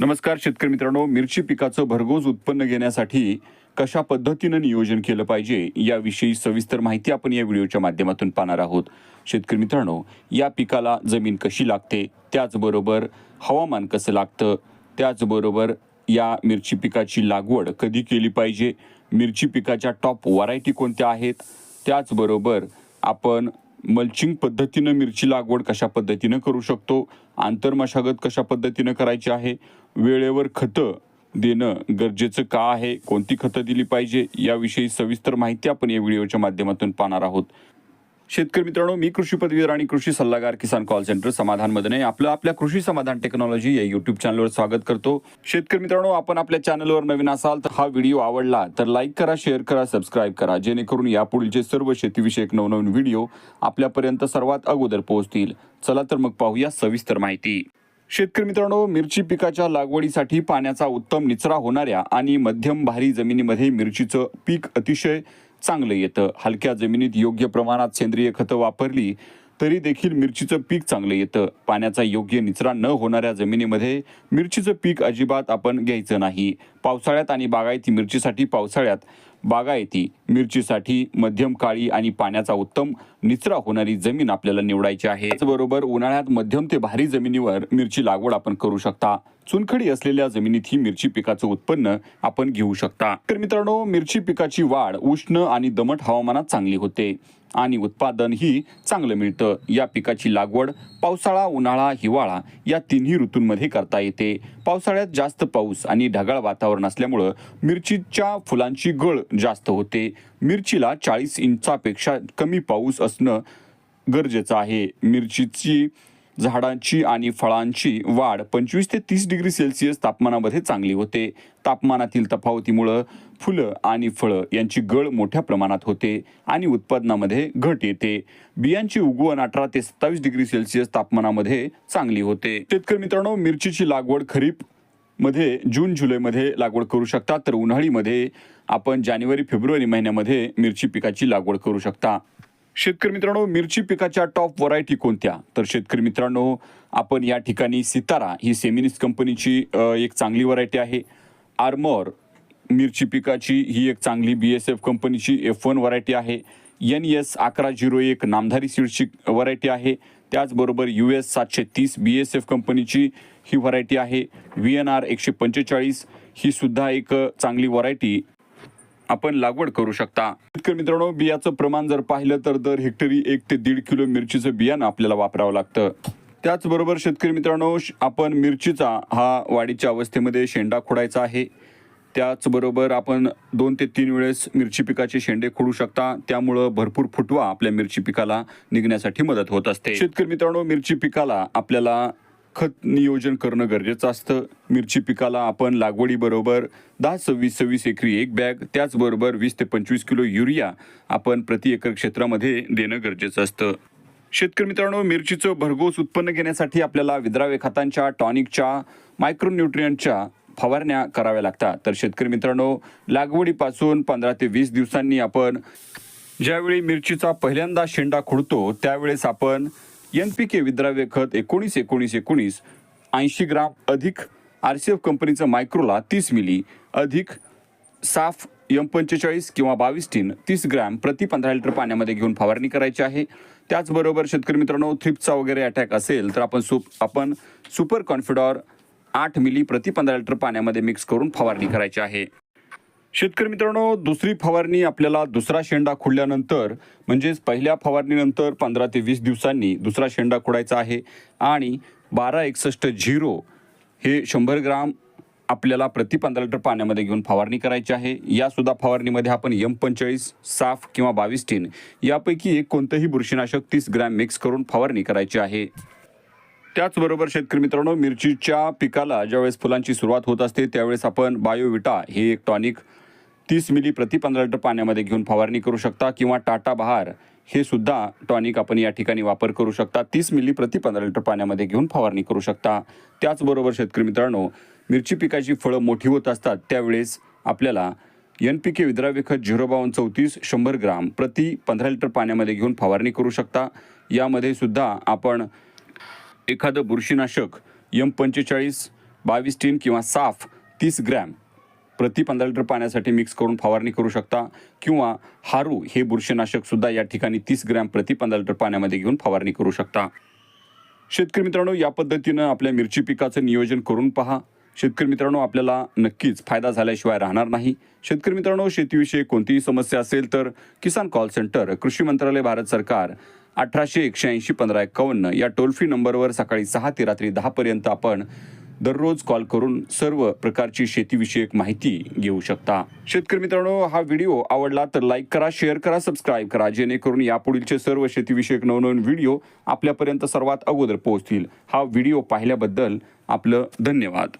नमस्कार शेतकरी मित्रांनो मिरची पिकाचं भरघोस उत्पन्न घेण्यासाठी कशा पद्धतीनं नियोजन केलं पाहिजे याविषयी सविस्तर माहिती आपण या व्हिडिओच्या माध्यमातून पाहणार आहोत. शेतकरी मित्रांनो या पिकाला जमीन कशी लागते? त्याचबरोबर हवामान कसं लागतं? त्याचबरोबर या मिरची पिकाची लागवड कधी केली पाहिजे? मिरची पिकाच्या टॉप व्हरायटी कोणत्या आहेत? त्याचबरोबर आपण मल्चिंग पद्धतीनं मिरची लागवड कशा पद्धतीनं करू शकतो? आंतरमशागत कशा पद्धतीनं करायची आहे? वेळेवर खतं देणं गरजेचं का आहे? कोणती खतं दिली पाहिजे? याविषयी सविस्तर माहिती आपण या व्हिडिओच्या माध्यमातून पाहणार आहोत. शेतकरी मित्रांनो मी कृषी पदवीधर आणि कृषी सल्लागार किसान कॉल सेंटर समाधान मदने आपलं आपल्या कृषी समाधान टेक्नॉलॉजी या युट्यूब चॅनलवर स्वागत करतो. शेतकरी मित्रांनो आपण आपल्या चॅनलवर नवीन असाल तर हा व्हिडिओ आवडला तर लाईक करा शेअर करा सबस्क्राईब करा जेणेकरून यापुढीलचे सर्व शेतीविषयक नवनवीन व्हिडिओ आपल्यापर्यंत सर्वात अगोदर पोहोचतील. चला तर मग पाहूया सविस्तर माहिती. शेतकरी मित्रांनो मिरची पिकाच्या लागवडीसाठी पाण्याचा उत्तम निचरा होणाऱ्या आणि मध्यम भारी जमिनीमध्ये मिरचीचं पीक अतिशय चांगलं येतं. हलक्या जमिनीत योग्य प्रमाणात सेंद्रिय खतं वापरली तरी देखील मिरचीचं पीक चांगलं येतं. पाण्याचा योग्य निचरा न होणाऱ्या जमिनीमध्ये मिरचीचं पीक अजिबात आपण घ्यायचं नाही. पावसाळ्यात आणि बागायती मिरचीसाठी पावसाळ्यात बागायती मिरचीसाठी मध्यम काळी आणि पाण्याचा उत्तम निचरा होणारी जमीन आपल्याला निवडायची आहे. त्याचबरोबर उन्हाळ्यात मध्यम ते भारी जमिनीवर मिरची लागवड आपण करू शकता. चुनखडी असलेल्या जमिनीत ही मिरची पिकाचं उत्पन्न आपण घेऊ शकता. तर मित्रांनो मिरची पिकाची वाढ उष्ण आणि दमट हवामानात चांगली होते आणि उत्पादन ही चांगलं मिळतं. या पिकाची लागवड पावसाळा उन्हाळा हिवाळा या तिन्ही ऋतूंमध्ये करता येते. पावसाळ्यात जास्त पाऊस आणि ढगाळ वातावरण असल्यामुळं मिरचीच्या फुलांची गळ जास्त होते. मिरचीला चाळीस इंचापेक्षा कमी पाऊस असणं गरजेचं आहे. मिरचीची झाडांची आणि फळांची वाढ पंचवीस ते तीस डिग्री सेल्सिअस तापमानामध्ये चांगली होते. तापमानातील तफावतीमुळं फुलं आणि फळं यांची गळ मोठ्या प्रमाणात होते आणि उत्पादनामध्ये घट येते. बियांची उगवण अठरा ते सत्तावीस डिग्री सेल्सिअस तापमानामध्ये चांगली होते. शेतकरी मित्रांनो मिरचीची लागवड खरीपमध्ये जून जुलैमध्ये लागवड करू शकता तर उन्हाळीमध्ये आपण जानेवारी फेब्रुवारी महिन्यामध्ये मिरची पिकाची लागवड करू शकता. शेतकरी मित्रांनो मिरची पिकाच्या टॉप व्हरायटी कोणत्या? तर शेतकरी मित्रांनो आपण या ठिकाणी सितारा ही सेमिनिस कंपनीची एक चांगली व्हरायटी आहे. आर्मोर मिरची पिकाची ही एक चांगली बी एस एफ कंपनीची एफ वन व्हरायटी आहे. एन एस अकरा झिरो एक नामधारी सीडची व्हरायटी आहे. त्याचबरोबर यू एस सातशे तीस बी एस एफ कंपनीची ही व्हरायटी आहे. व्ही एन आर एकशे पंचेचाळीस ही सुद्धा एक चांगली व्हरायटी आपण लागवड करू शकता. शेतकरी मित्रांनो बियाचं प्रमाण जर पाहिलं तर दर हेक्टरी एक ते दीड किलो मिरचीचं बियाणं आपल्याला वापरावं लागतं. त्याचबरोबर शेतकरी मित्रांनो आपण मिरचीचा हा वाढीच्या अवस्थेमध्ये शेंडा खोडायचा आहे. त्याचबरोबर आपण दोन ते तीन वेळेस मिरची पिकाचे शेंडे खोडू शकता. त्यामुळं भरपूर फुटवा आपल्या मिरची पिकाला निघण्यासाठी मदत होत असते. शेतकरी मित्रांनो मिरची पिकाला आपल्याला खत नियोजन करणं गरजेचं असतं. मिरची पिकाला आपण लागवडीबरोबर दहा सव्वीस सव्वीस एकरी एक बॅग त्याचबरोबर वीस ते पंचवीस किलो युरिया आपण प्रति एकर क्षेत्रामध्ये देणं गरजेचं असतं. शेतकरी मित्रांनो मिरचीचं भरघोस उत्पन्न घेण्यासाठी आपल्याला विद्राव्य खतांच्या टॉनिकच्या मायक्रोन्यूट्रियंटच्या फवारण्या कराव्या लागतात. तर शेतकरी मित्रांनो लागवडीपासून पंधरा ते वीस दिवसांनी आपण ज्यावेळी मिरचीचा पहिल्यांदा शेंडा खुडतो त्यावेळेस आपण एन पी के विद्राव्य खत एकोणीस एकोणीस एकोणीस ऐंशी ग्राम अधिक आर सी एफ कंपनीचं मायक्रोला तीस मिली अधिक साफ यम पंचेचाळीस किंवा बावीस टीन तीस ग्रॅम प्रति पंधरा लिटर पाण्यामध्ये घेऊन फवारणी करायची आहे. त्याचबरोबर शेतकरी मित्रांनो थ्रिप्सचा वगैरे अटॅक असेल तर आपण सुप आपण सुपर कॉन्फिडॉर आठ मिली प्रति पंधरा लिटर पाण्यामध्ये मिक्स करून फवारणी करायची आहे. शेतकरी मित्रांनो दुसरी फवारणी आपल्याला दुसरा शेंडा खुडल्यानंतर म्हणजेच पहिल्या फवारणीनंतर पंधरा ते वीस दिवसांनी दुसरा शेंडा खुडायचा आहे. आणि बारा एकसष्ट झिरो हे शंभर ग्राम आपल्याला प्रति पंधरा लिटर पाण्यामध्ये घेऊन फवारणी करायची आहे. यासुद्धा फवारणीमध्ये आपण यम पंचेचाळीस साफ किंवा बावीस टीन यापैकी एक कोणतंही बुरशीनाशक तीस ग्रॅम मिक्स करून फवारणी करायची आहे. त्याचबरोबर शेतकरी मित्रांनो मिरचीच्या पिकाला ज्यावेळेस फुलांची सुरुवात होत असते त्यावेळेस आपण बायोविटा हे एक टॉनिक तीस मिली प्रति पंधरा लिटर पाण्यामध्ये घेऊन फवारणी करू शकता किंवा टाटा बहार हे सुद्धा टॉनिक आपण या ठिकाणी वापर करू शकता. तीस मिली प्रति पंधरा लिटर पाण्यामध्ये घेऊन फवारणी करू शकता. त्याचबरोबर शेतकरी मित्रांनो मिरची पिकाची फळं मोठी होत असतात त्यावेळेस आपल्याला एन पी के विद्राव्य खत झिरो बावन्न चौतीस शंभर ग्राम प्रति पंधरा लिटर पाण्यामध्ये घेऊन फवारणी करू शकता. यामध्ये सुद्धा आपण एखादं बुरशीनाशक एम पंचेचाळीस बावीस टीन किंवा साफ तीस ग्रॅम प्रति पंधरा लिटर पाण्यासाठी मिक्स करून फवारणी करू शकता. किंवा हारू हे बुरशीनाशक सुद्धा या ठिकाणी तीस ग्रॅम प्रति पंधरा लिटर पाण्यामध्ये घेऊन फवारणी करू शकता. शेतकरी मित्रांनो या पद्धतीनं आपल्या मिरची पिकाचं नियोजन करून पहा. शेतकरी मित्रांनो आपल्याला नक्कीच फायदा झाल्याशिवाय राहणार नाही. शेतकरी मित्रांनो शेतीविषयी कोणतीही समस्या असेल तर किसान कॉल सेंटर कृषी मंत्रालय भारत सरकार अठराशे एकशे ऐंशी पंधरा एकावन्न या टोल फ्री नंबरवर सकाळी सहा ते रात्री दहापर्यंत आपण दररोज कॉल करून सर्व प्रकारची शेतीविषयक माहिती घेऊ शकता. शेतकरी मित्रांनो हा व्हिडिओ आवडला तर लाईक करा शेअर करा सबस्क्राईब करा जेणेकरून यापुढीलचे सर्व शेतीविषयक नवनवीन व्हिडिओ आपल्यापर्यंत सर्वात अगोदर पोहोचतील. हा व्हिडिओ पाहिल्याबद्दल आपलं धन्यवाद.